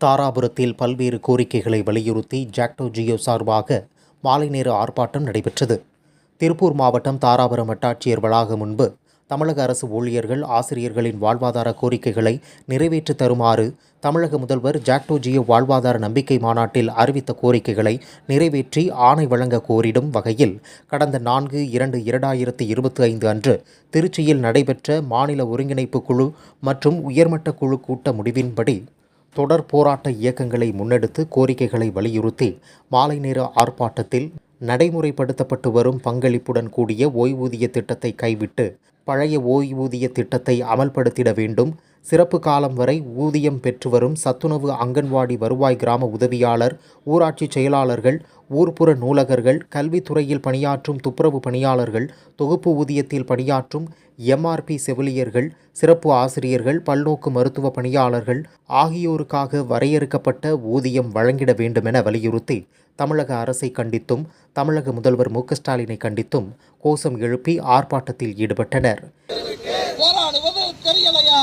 தாராபுரத்தில் பல்வேறு கோரிக்கைகளை வலியுறுத்தி ஜாக்டோ ஜியோ சார்பாக மாலை நேர ஆர்ப்பாட்டம் நடைபெற்றது. திருப்பூர் மாவட்டம் தாராபுரம் வட்டாட்சியர் வளாகம் முன்பு தமிழக அரசு ஊழியர்கள் ஆசிரியர்களின் வாழ்வாதார கோரிக்கைகளை நிறைவேற்றி தருமாறு தமிழக முதல்வர் ஜாக்டோ ஜியோ வாழ்வாதார நம்பிக்கை மாநாட்டில் அறிவித்த கோரிக்கைகளை நிறைவேற்றி ஆணை வழங்க கோரிடும் வகையில் கடந்த நான்கு இரண்டு இரண்டாயிரத்தி இருபத்தி ஐந்து அன்று திருச்சியில் நடைபெற்ற மாநில ஒருங்கிணைப்பு குழு மற்றும் உயர்மட்ட குழு கூட்ட முடிவின்படி தொடர் போராட்ட இயக்கங்களை முன்னெடுத்து கோரிக்கைகளை வலியுறுத்தி மாலை நேர ஆர்ப்பாட்டத்தில் நடைமுறைப்படுத்தப்பட்டு வரும் பங்களிப்புடன் கூடிய ஓய்வூதிய திட்டத்தை கைவிட்டு பழைய ஓய்வூதிய திட்டத்தை அமல்படுத்திட வேண்டும் சிறப்பு காலம் வரை ஊதியம் பெற்று வரும் சத்துணவு அங்கன்வாடி வருவாய் கிராம உதவியாளர் ஊராட்சி செயலாளர்கள் ஊர்ப்புற நூலகர்கள் கல்வித்துறையில் பணியாற்றும் துப்புரவு பணியாளர்கள் தொகுப்பு ஊதியத்தில் பணியாற்றும் எம்ஆர்பி செவிலியர்கள் சிறப்பு ஆசிரியர்கள் பல்நோக்கு மருத்துவ பணியாளர்கள் ஆகியோருக்காக வரையறுக்கப்பட்ட ஊதியம் வழங்கிட வேண்டுமென வலியுறுத்தி தமிழக அரசை கண்டித்தும் தமிழக முதல்வர் மு ஸ்டாலினை கண்டித்தும் கோஷம் எழுப்பி ஆர்ப்பாட்டத்தில் ஈடுபட்டனர். தெரியலையா?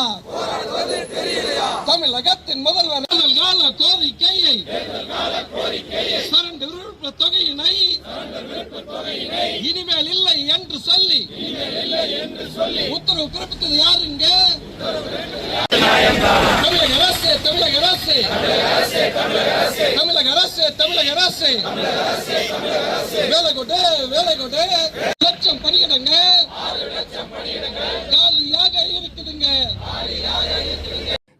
தமிழகத்தின் முதல்வர் கால கோரிக்கையை சரண்டு விருப்ப தொகையினை இனிமேல் இல்லை என்று சொல்லி உத்தரவு பிறப்பித்தது யாருங்க தமிழக அரசு தமிழக அரசு. தமிழக அரசு தமிழக அரசு. வேலை கொண்டு வேலை கொண்டு லட்சம் பணியிடங்க.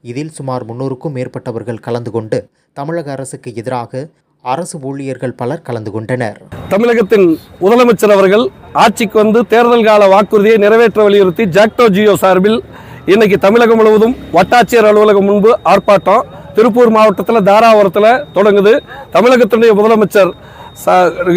இதில் சுமார் முன்னூறுக்கும் மேற்பட்டவர்கள் கலந்து கொண்டு தமிழக அரசுக்கு எதிராக அரசு ஊழியர்கள் பலர் கலந்து கொண்டனர். தமிழகத்தின் முதலமைச்சர் அவர்கள் ஆட்சிக்கு வந்து தேர்தல் கால வாக்குறுதியை நிறைவேற்ற வலியுறுத்தி ஜாக்டோ ஜியோ சார்பில் இன்னைக்கு தமிழகம் முழுவதும் வட்டாட்சியர் அலுவலகம் முன்பு ஆர்ப்பாட்டம் திருப்பூர் மாவட்டத்தில் தாராபுரத்தில் தொடங்குது. தமிழகத்தினுடைய முதலமைச்சர்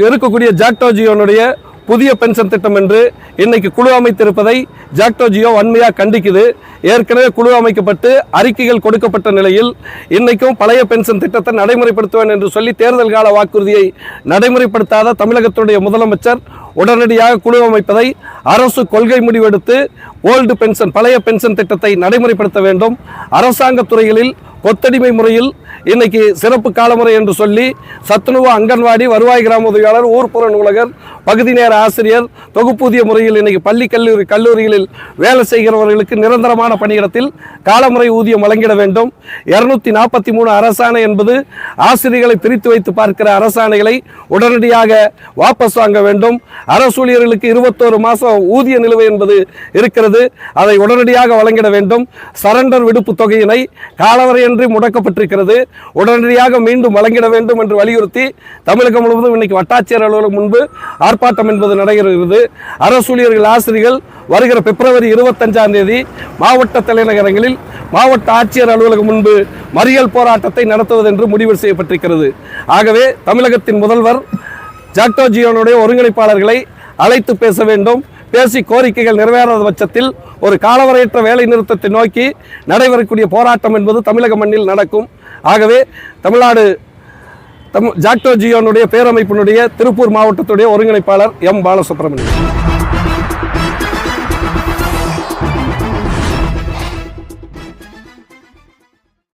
இருக்கக்கூடிய ஜாக்டோ ஜியோனுடைய புதிய பென்ஷன் திட்டம் என்று இன்னைக்கு குழு அமைத்திருப்பதை ஜாக்டோ ஜியோ வன்மையாக கண்டிக்குது. ஏற்கனவே குழு அமைக்கப்பட்டு அறிக்கைகள் கொடுக்கப்பட்ட நிலையில் இன்னைக்கும் பழைய பென்ஷன் திட்டத்தை நடைமுறைப்படுத்துவேன் என்று சொல்லி தேர்தல் கால வாக்குறுதியை நடைமுறைப்படுத்தாத தமிழகத்துடைய முதலமைச்சர் உடனடியாக குழு அமைப்பதை அரசு கொள்கை முடிவெடுத்து ஓல்டு பென்ஷன் பழைய பென்ஷன் திட்டத்தை நடைமுறைப்படுத்த வேண்டும். அரசாங்க துறைகளில் கொத்தடிமை முறையில் இன்னைக்கு சிறப்பு காலமுறை என்று சொல்லி சத்துணவு அங்கன்வாடி வருவாய் கிராம உதவியாளர் ஊர்ப்புற நூலகர் பகுதி நேர ஆசிரியர் தொகுப்பூதிய முறையில் இன்னைக்கு பள்ளி கல்லூரி கல்லூரிகளில் வேலை செய்கிறவர்களுக்கு நிரந்தரமான பணியிடத்தில் காலமுறை ஊதியம் வழங்கிட வேண்டும். இருநூத்தி நாற்பத்தி மூணு அரசாணை என்பது ஆசிரியர்களை பிரித்து வைத்து பார்க்கிற அரசாணைகளை உடனடியாக வாபஸ் வாங்க வேண்டும். அரசு ஊழியர்களுக்கு இருபத்தோரு மாதம் ஊதிய நிலுவை என்பது இருக்கிறது. அதை உடனடியாக வழங்கிட வேண்டும். சரண்டர் விடுப்பு தொகையினை காலவரையின்றி முடக்கப்பட்டிருக்கிறது. உடனடியாக மீண்டும் வழங்கிட வேண்டும் என்று வலியுறுத்தி தமிழகம் முழுவதும் இன்னைக்கு வட்டாட்சியர் அலுவலகம் முன்பு ஆர்ப்பாட்டம் என்பது நடைபெறுகிறது. அரசூழியர்கள் ஆசிரியர்கள் வருகிற பிப்ரவரி இருபத்தஞ்சாம் தேதி மாவட்ட தலைநகரங்களில் மாவட்ட ஆட்சியர் அலுவலகம் முன்பு மறியல் போராட்டத்தை நடத்துவது என்று முடிவு செய்யப்பட்டிருக்கிறது. ஆகவே தமிழகத்தின் முதல்வர் ஜாக்டோ ஜியோனுடைய ஒருங்கிணைப்பாளர்களை அழைத்து பேச வேண்டும். பேசி கோரிக்கைகள் நிறைவேறாத பட்சத்தில் ஒரு காலவரையற்ற வேலை நிறுத்தத்தை நோக்கி நடைபெறக்கூடிய போராட்டம் என்பது தமிழக மண்ணில் நடக்கும். ஆகவே தமிழ்நாடு தம் ஜாக்டோ ஜியோனுடைய பேரமைப்பினுடைய திருப்பூர் மாவட்டத்துடைய ஒருங்கிணைப்பாளர் எம் பாலசுப்ரமணியன்.